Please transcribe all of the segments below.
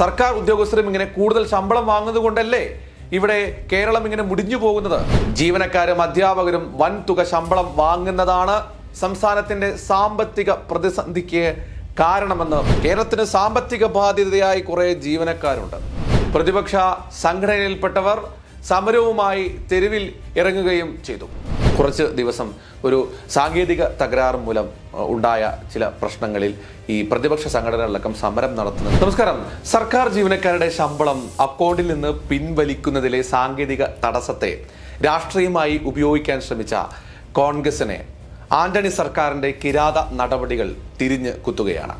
സർക്കാർ ഉദ്യോഗസ്ഥരും ഇങ്ങനെ കൂടുതൽ ശമ്പളം വാങ്ങുന്നത് കൊണ്ടല്ലേ ഇവിടെ കേരളം ഇങ്ങനെ മുടിഞ്ഞു പോകുന്നത്? ജീവനക്കാരും അധ്യാപകരും വൻതുക ശമ്പളം വാങ്ങുന്നതാണ് സംസ്ഥാനത്തിന്റെ സാമ്പത്തിക പ്രതിസന്ധിക്ക് കാരണമെന്ന് കേരളത്തിന് സാമ്പത്തിക ബാധ്യതയായി കുറെ ജീവനക്കാരുണ്ട്. പ്രതിപക്ഷ സംഘടനയിൽപ്പെട്ടവർ സമരവുമായി തെരുവിൽ ഇറങ്ങുകയും ചെയ്തു. കുറച്ച് ദിവസം ഒരു സാങ്കേതിക തകരാറ് മൂലം ഉണ്ടായ ചില പ്രശ്നങ്ങളിൽ ഈ പ്രതിപക്ഷ സംഘടനകളടക്കം സമരം നടത്തുന്നത് നമസ്കാരം. സർക്കാർ ജീവനക്കാരുടെ ശമ്പളം അക്കൗണ്ടിൽ നിന്ന് പിൻവലിക്കുന്നതിലെ സാങ്കേതിക തടസ്സത്തെ രാഷ്ട്രീയമായി ഉപയോഗിക്കാൻ ശ്രമിച്ച കോൺഗ്രസിനെ ആന്റണി സർക്കാരിന്റെ കിരാത നടപടികൾ തിരിഞ്ഞ് കുത്തുകയാണ്.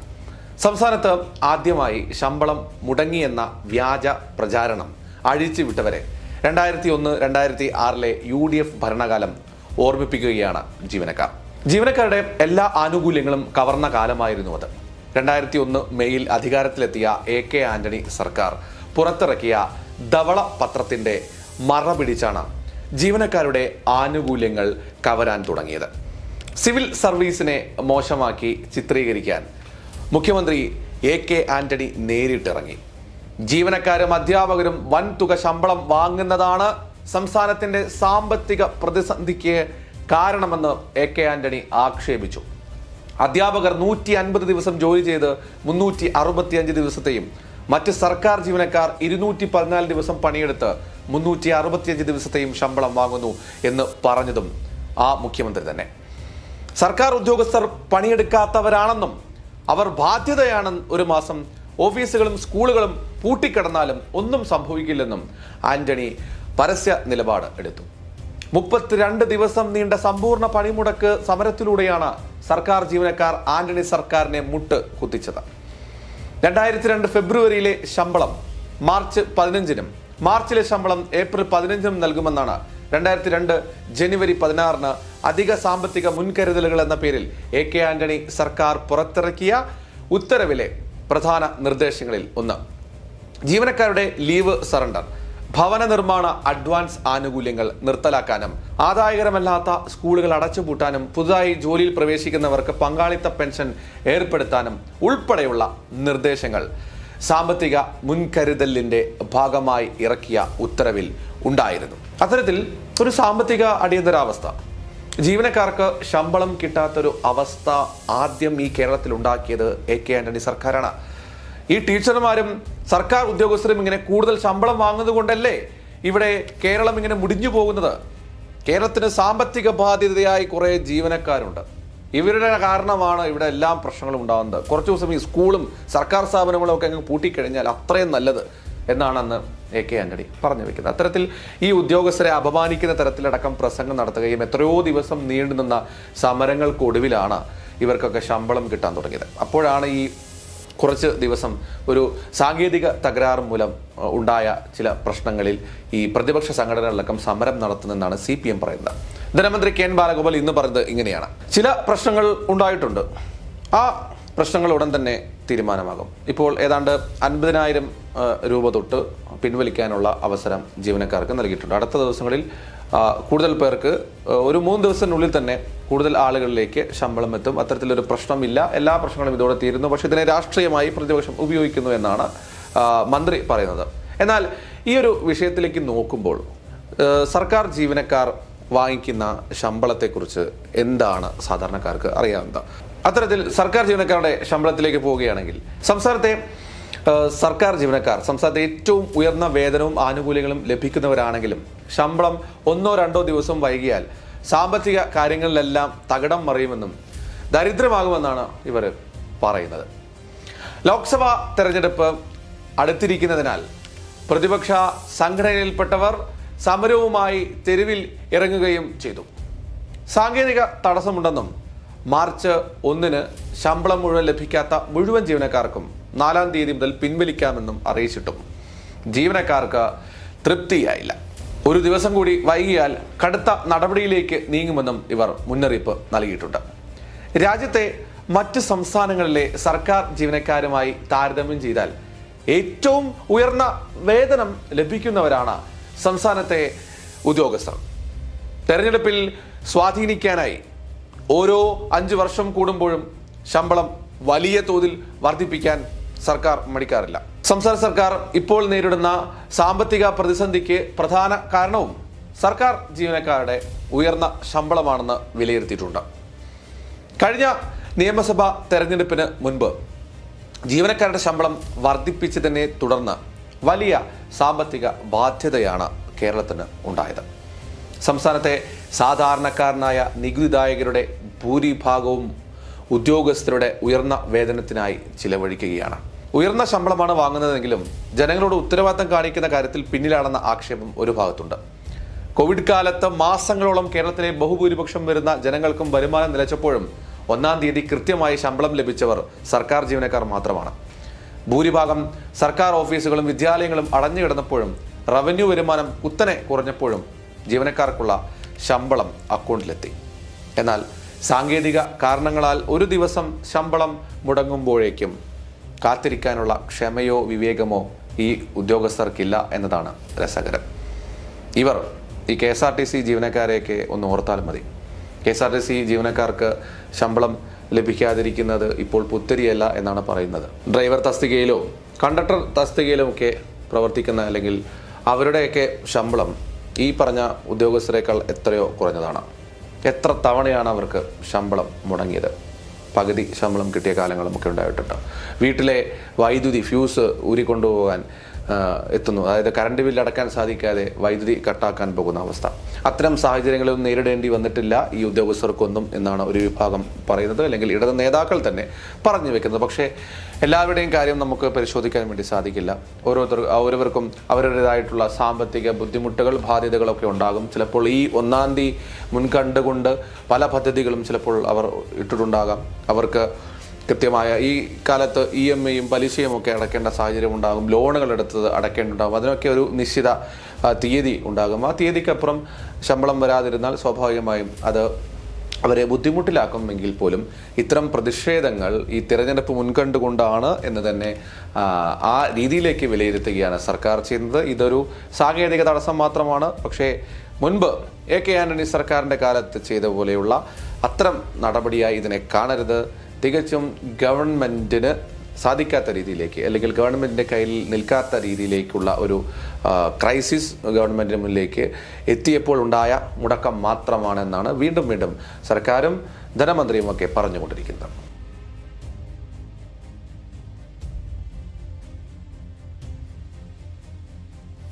സംസ്ഥാനത്ത് ആദ്യമായി ശമ്പളം മുടങ്ങിയെന്ന വ്യാജ പ്രചാരണം അഴിച്ചുവിട്ടവരെ. രണ്ടായിരത്തി ഒന്ന് രണ്ടായിരത്തി ആറിലെ യു ഡി എഫ് ഭരണകാലം ഓർമ്മിപ്പിക്കുകയാണ് ജീവനക്കാർ. ജീവനക്കാരുടെ എല്ലാ ആനുകൂല്യങ്ങളും കവർന്ന കാലമായിരുന്നു അത്. രണ്ടായിരത്തി ഒന്ന് മെയ്യിൽ അധികാരത്തിലെത്തിയ എ കെ ആന്റണി സർക്കാർ പുറത്തിറക്കിയ ധവള പത്രത്തിന്റെ മറ പിടിച്ചാണ് ജീവനക്കാരുടെ ആനുകൂല്യങ്ങൾ കവരാൻ തുടങ്ങിയത്. സിവിൽ സർവീസിനെ മോശമാക്കി ചിത്രീകരിക്കാൻ മുഖ്യമന്ത്രി എ കെ ആന്റണി നേരിട്ടിറങ്ങി. ജീവനക്കാരും അധ്യാപകരും വൻതുക ശമ്പളം വാങ്ങുന്നതാണ് സംസ്ഥാനത്തിന്റെ സാമ്പത്തിക പ്രതിസന്ധിക്ക് കാരണമെന്ന് എ കെ ആന്റണി ആക്ഷേപിച്ചു. അധ്യാപകർ നൂറ്റി അൻപത് ദിവസം ജോലി ചെയ്ത് മുന്നൂറ്റി അറുപത്തിയഞ്ച് ദിവസത്തെയും മറ്റ് സർക്കാർ ജീവനക്കാർ ഇരുന്നൂറ്റി പതിനാല് ദിവസം പണിയെടുത്ത് മുന്നൂറ്റി അറുപത്തിയഞ്ച് ദിവസത്തെയും ശമ്പളം വാങ്ങുന്നു എന്ന് പറഞ്ഞതും ആ മുഖ്യമന്ത്രി തന്നെ. സർക്കാർ ഉദ്യോഗസ്ഥർ പണിയെടുക്കാത്തവരാണെന്നും അവർ ബാധ്യതയാണ് ഒരു മാസം ഓഫീസുകളും സ്കൂളുകളും പൂട്ടിക്കിടന്നാലും ഒന്നും സംഭവിക്കില്ലെന്നും ആന്റണി പരസ്യ നിലപാട് എടുത്തു. മുപ്പത്തിരണ്ട് ദിവസം നീണ്ട സമ്പൂർണ പണിമുടക്ക് സമരത്തിലൂടെയാണ് സർക്കാർ ജീവനക്കാർ ആന്റണി സർക്കാരിനെ മുട്ട് കുത്തിച്ചത്. രണ്ടായിരത്തി രണ്ട് ഫെബ്രുവരിയിലെ ശമ്പളം മാർച്ച് പതിനഞ്ചിനും മാർച്ചിലെ ശമ്പളം ഏപ്രിൽ പതിനഞ്ചിനും നൽകുമെന്നാണ് രണ്ടായിരത്തി രണ്ട് ജനുവരി പതിനാറിന് അധിക സാമ്പത്തിക മുൻകരുതലുകൾ എന്ന പേരിൽ എ കെ ആന്റണി സർക്കാർ പുറത്തിറക്കിയ ഉത്തരവിലെ പ്രധാന നിർദ്ദേശങ്ങളിൽ ഒന്ന്. ജീവനക്കാരുടെ ലീവ് സറണ്ടർ. ഭവന നിർമ്മാണ അഡ്വാൻസ് ആനുകൂല്യങ്ങൾ നിർത്തലാക്കാനും ആദായകരമല്ലാത്ത സ്കൂളുകൾ അടച്ചുപൂട്ടാനും പുതുതായി ജോലിയിൽ പ്രവേശിക്കുന്നവർക്ക് പങ്കാളിത്ത പെൻഷൻ ഏർപ്പെടുത്താനും ഉൾപ്പെടെയുള്ള നിർദ്ദേശങ്ങൾ സാമ്പത്തിക മുൻകരുതലിന്റെ ഭാഗമായി ഇറക്കിയ ഉത്തരവിൽ ഉണ്ടായിരുന്നു. അത്തരത്തിൽ ഒരു സാമ്പത്തിക അടിയന്തരാവസ്ഥ. ജീവനക്കാർക്ക് ശമ്പളം കിട്ടാത്തൊരു അവസ്ഥ ആദ്യം ഈ കേരളത്തിൽ ഉണ്ടാക്കിയത് എ കെ ആന്റണി സർക്കാരാണ്. ഈ ടീച്ചർമാരും സർക്കാർ ഉദ്യോഗസ്ഥരും ഇങ്ങനെ കൂടുതൽ ശമ്പളം വാങ്ങുന്നത് കൊണ്ടല്ലേ ഇവിടെ കേരളം ഇങ്ങനെ മുടിഞ്ഞു പോകുന്നത്? കേരളത്തിന് സാമ്പത്തിക ബാധ്യതയായി കുറെ ജീവനക്കാരുണ്ട്. ഇവരുടെ കാരണമാണ് ഇവിടെ എല്ലാം പ്രശ്നങ്ങളും ഉണ്ടാകുന്നത്. കുറച്ച് ദിവസം ഈ സ്കൂളും സർക്കാർ സ്ഥാപനങ്ങളും ഒക്കെ അങ്ങ് പൂട്ടിക്കഴിഞ്ഞാൽ അത്രയും നല്ലത് എന്നാണ് അന്ന് എ കെ ആന്റണി പറഞ്ഞു വെക്കുന്നത്. അത്തരത്തിൽ ഈ ഉദ്യോഗസ്ഥരെ അപമാനിക്കുന്ന തരത്തിലടക്കം പ്രസംഗം നടത്തുകയും എത്രയോ ദിവസം നീണ്ടുനിന്ന സമരങ്ങൾക്കൊടുവിലാണ് ഇവർക്കൊക്കെ ശമ്പളം കിട്ടാൻ തുടങ്ങിയത്. അപ്പോഴാണ് ഈ കുറച്ച് ദിവസം ഒരു സാങ്കേതിക തകരാറ് മൂലം ഉണ്ടായ ചില പ്രശ്നങ്ങളിൽ ഈ പ്രതിപക്ഷ സംഘടനകളടക്കം സമരം നടത്തുന്നെന്നാണ് സി പി എം പറയുന്നത്. ധനമന്ത്രി കെ എൻ ബാലഗോപാൽ ഇന്ന് പറഞ്ഞത് ഇങ്ങനെയാണ്. ചില പ്രശ്നങ്ങൾ ഉണ്ടായിട്ടുണ്ട്. ആ പ്രശ്നങ്ങൾ ഉടൻ തന്നെ തീരുമാനമാകും. ഇപ്പോൾ ഏതാണ്ട് അൻപതിനായിരം രൂപ തൊട്ട് പിൻവലിക്കാനുള്ള അവസരം ജീവനക്കാർക്ക് നൽകിയിട്ടുണ്ട്. അടുത്ത ദിവസങ്ങളിൽ കൂടുതൽ പേർക്ക് ഒരു മൂന്ന് ദിവസത്തിനുള്ളിൽ തന്നെ കൂടുതൽ ആളുകളിലേക്ക് ശമ്പളം എത്തും. അത്തരത്തിലൊരു പ്രശ്നമില്ല. എല്ലാ പ്രശ്നങ്ങളും ഇതോടെ തീരുന്നു. പക്ഷേ ഇതിനെ രാഷ്ട്രീയമായി പ്രതിപക്ഷം ഉപയോഗിക്കുന്നു എന്നാണ് മന്ത്രി പറയുന്നത്. എന്നാൽ ഈ ഒരു വിഷയത്തിലേക്ക് നോക്കുമ്പോൾ സർക്കാർ ജീവനക്കാർ വാങ്ങിക്കുന്ന ശമ്പളത്തെക്കുറിച്ച് എന്താണ് സാധാരണക്കാർക്ക് അറിയാവുന്നത്? അത്തരത്തിൽ സർക്കാർ ജീവനക്കാരുടെ ശമ്പളത്തിലേക്ക് പോവുകയാണെങ്കിൽ സംസ്ഥാനത്തെ സർക്കാർ ജീവനക്കാർ സംസ്ഥാനത്തെ ഏറ്റവും ഉയർന്ന വേതനവും ആനുകൂല്യങ്ങളും ലഭിക്കുന്നവരാണെങ്കിലും ശമ്പളം ഒന്നോ രണ്ടോ ദിവസം വൈകിയാൽ സാമ്പത്തിക കാര്യങ്ങളിലെല്ലാം തകിടം മറിയുമെന്നും ദരിദ്രമാകുമെന്നാണ് ഇവർ പറയുന്നത്. ലോക്സഭാ തെരഞ്ഞെടുപ്പ് അടുത്തിരിക്കുന്നതിനാൽ പ്രതിപക്ഷ സംഘടനയിൽപ്പെട്ടവർ സമരവുമായി തെരുവിൽ ഇറങ്ങുകയും ചെയ്തു. സാങ്കേതിക തടസ്സമുണ്ടെന്നും മാർച്ച് ഒന്നിന് ശമ്പളം മുഴുവൻ ലഭിക്കാത്ത മുഴുവൻ ജീവനക്കാർക്കും നാലാം തീയതി മുതൽ പിൻവലിക്കാമെന്നും അറിയിച്ചിട്ടും ജീവനക്കാർക്ക് തൃപ്തിയായില്ല. ഒരു ദിവസം കൂടി വൈകിയാൽ കടുത്ത നടപടിയിലേക്ക് നീങ്ങുമെന്നും ഇവർ മുന്നറിയിപ്പ് നൽകിയിട്ടുണ്ട്. രാജ്യത്തെ മറ്റ് സംസ്ഥാനങ്ങളിലെ സർക്കാർ ജീവനക്കാരുമായി താരതമ്യം ചെയ്താൽ ഏറ്റവും ഉയർന്ന വേതനം ലഭിക്കുന്നവരാണ് സംസ്ഥാനത്തെ ഉദ്യോഗസ്ഥർ. തെരഞ്ഞെടുപ്പിൽ സ്വാധീനിക്കാനായി ഓരോ അഞ്ച് വർഷം കൂടുമ്പോഴും ശമ്പളം വലിയ തോതിൽ വർദ്ധിപ്പിക്കാൻ സർക്കാർ മടിക്കാറില്ല. സംസ്ഥാന സർക്കാർ ഇപ്പോൾ നേരിടുന്ന സാമ്പത്തിക പ്രതിസന്ധിക്ക് പ്രധാന കാരണവും സർക്കാർ ജീവനക്കാരുടെ ഉയർന്ന ശമ്പളമാണെന്ന് വിലയിരുത്തിയിട്ടുണ്ട്. കഴിഞ്ഞ നിയമസഭാ തെരഞ്ഞെടുപ്പിന് മുൻപ് ജീവനക്കാരുടെ ശമ്പളം വർദ്ധിപ്പിച്ചതിനെ തുടർന്ന് വലിയ സാമ്പത്തിക ബാധ്യതയാണ് കേരളത്തിന് ഉണ്ടായത്. സംസ്ഥാനത്തെ സാധാരണക്കാരനായ നികുതിദായകരുടെ ഭൂരിഭാഗവും ഉദ്യോഗസ്ഥരുടെ ഉയർന്ന വേതനത്തിനായി ചിലവഴിക്കുകയാണ്. ഉയർന്ന ശമ്പളമാണ് വാങ്ങുന്നതെങ്കിലും ജനങ്ങളോട് ഉത്തരവാദിത്തം കാണിക്കുന്ന കാര്യത്തിൽ പിന്നിലാണെന്ന ആക്ഷേപം ഒരു ഭാഗത്തുണ്ട്. കോവിഡ് കാലത്ത് മാസങ്ങളോളം കേരളത്തിലെ ബഹുഭൂരിപക്ഷം വരുന്ന ജനങ്ങൾക്കും വരുമാനം നിലച്ചപ്പോഴും ഒന്നാം തീയതി കൃത്യമായി ശമ്പളം ലഭിച്ചവർ സർക്കാർ ജീവനക്കാർ മാത്രമാണ്. ഭൂരിഭാഗം സർക്കാർ ഓഫീസുകളും വിദ്യാലയങ്ങളും അടഞ്ഞു കിടന്നപ്പോഴും റവന്യൂ വരുമാനം കുത്തനെ കുറഞ്ഞപ്പോഴും ജീവനക്കാർക്കുള്ള ശമ്പളം അക്കൗണ്ടിലെത്തി. എന്നാൽ സാങ്കേതിക കാരണങ്ങളാൽ ഒരു ദിവസം ശമ്പളം മുടങ്ങുമ്പോഴേക്കും കാത്തിരിക്കാനുള്ള ക്ഷമയോ വിവേകമോ ഈ ഉദ്യോഗസ്ഥർക്കില്ല എന്നതാണ് രസകരം. ഇവർ ഈ K S R T C ജീവനക്കാരെയൊക്കെ ഒന്ന് ഓർത്താൽ മതി. K S R T C ജീവനക്കാർക്ക് ശമ്പളം ലഭിക്കാതിരിക്കുന്നത് ഇപ്പോൾ പുത്തരിയല്ല എന്നാണ് പറയുന്നത്. ഡ്രൈവർ തസ്തികയിലോ കണ്ടക്ടർ തസ്തികയിലും ഒക്കെ പ്രവർത്തിക്കുന്ന അല്ലെങ്കിൽ അവരുടെയൊക്കെ ശമ്പളം ഈ പറഞ്ഞ ഉദ്യോഗസ്ഥരെക്കാൾ എത്രയോ കുറഞ്ഞതാണ്. എത്ര തവണയാണ് അവർക്ക് ശമ്പളം മുടങ്ങിയത്? പകുതി ശമ്പളം കിട്ടിയ കാലങ്ങളും ഒക്കെ ഉണ്ടായിട്ടുണ്ട്. വീട്ടിലെ വൈദ്യുതി ഫ്യൂസ് ഊരിക്കൊണ്ടുപോകാൻ എത്തുന്നു. അതായത് കറണ്ട് ബില്ല് അടക്കാൻ സാധിക്കാതെ വൈദ്യുതി കട്ടാക്കാൻ പോകുന്ന അവസ്ഥ. അത്തരം സാഹചര്യങ്ങളൊന്നും നേരിടേണ്ടി വന്നിട്ടില്ല ഈ ഉദ്യോഗസ്ഥർക്കൊന്നും എന്നാണ് ഒരു വിഭാഗം പറയുന്നത്. അല്ലെങ്കിൽ ഇടത് നേതാക്കൾ തന്നെ പറഞ്ഞു വെക്കുന്നത്. പക്ഷേ എല്ലാവരുടെയും കാര്യം നമുക്ക് പരിശോധിക്കാൻ വേണ്ടി സാധിക്കില്ല. ഓരോരുത്തർ ഓരോരുത്തർക്കും അവരുടേതായിട്ടുള്ള സാമ്പത്തിക ബുദ്ധിമുട്ടുകൾ ബാധ്യതകളൊക്കെ ഉണ്ടാകും. ചിലപ്പോൾ ഈ ഒന്നാം തീയതി മുൻകണ്ടുകൊണ്ട് പല പദ്ധതികളും ചിലപ്പോൾ അവർ ഇട്ടിട്ടുണ്ടാകാം. അവർക്ക് കൃത്യമായ ഈ കാലത്ത് ഇ എം ഐയും പലിശയും ഒക്കെ അടയ്ക്കേണ്ട സാഹചര്യം ഉണ്ടാകും. ലോണുകൾ എടുത്തത് അടയ്ക്കേണ്ടതുണ്ടാകും അതിനൊക്കെ ഒരു നിശ്ചിത തീയതി ഉണ്ടാകും. ആ തീയതിക്കപ്പുറം ശമ്പളം വരാതിരുന്നാൽ സ്വാഭാവികമായും അത് അവരെ ബുദ്ധിമുട്ടിലാക്കുമെങ്കിൽ പോലും ഇത്തരം പ്രതിഷേധങ്ങൾ ഈ തിരഞ്ഞെടുപ്പ് മുൻകണ്ടുകൊണ്ടാണ് എന്ന് തന്നെ ആ, രീതിയിലേക്ക് വിലയിരുത്തുകയാണ് സർക്കാർ ചെയ്യുന്നത്. ഇതൊരു സാങ്കേതിക തടസ്സം മാത്രമാണ്. പക്ഷേ മുൻപ് എ കെ ആന്റണി സർക്കാരിന്റെ കാലത്ത് ചെയ്ത പോലെയുള്ള അത്തരം നടപടിയായി ഇതിനെ കാണരുത്. തികച്ചും ഗവൺമെന്റിന് സാധിക്കാത്ത രീതിയിലേക്ക് അല്ലെങ്കിൽ ഗവൺമെന്റിന്റെ കയ്യിൽ നിൽക്കാത്ത രീതിയിലേക്കുള്ള ഒരു ക്രൈസിസ് ഗവൺമെന്റിന് മുന്നിലേക്ക് എത്തിയപ്പോൾ ഉണ്ടായ മുടക്കം മാത്രമാണെന്നാണ് വീണ്ടും വീണ്ടും സർക്കാരും ധനമന്ത്രിയുമൊക്കെ പറഞ്ഞുകൊണ്ടിരിക്കുന്നത്.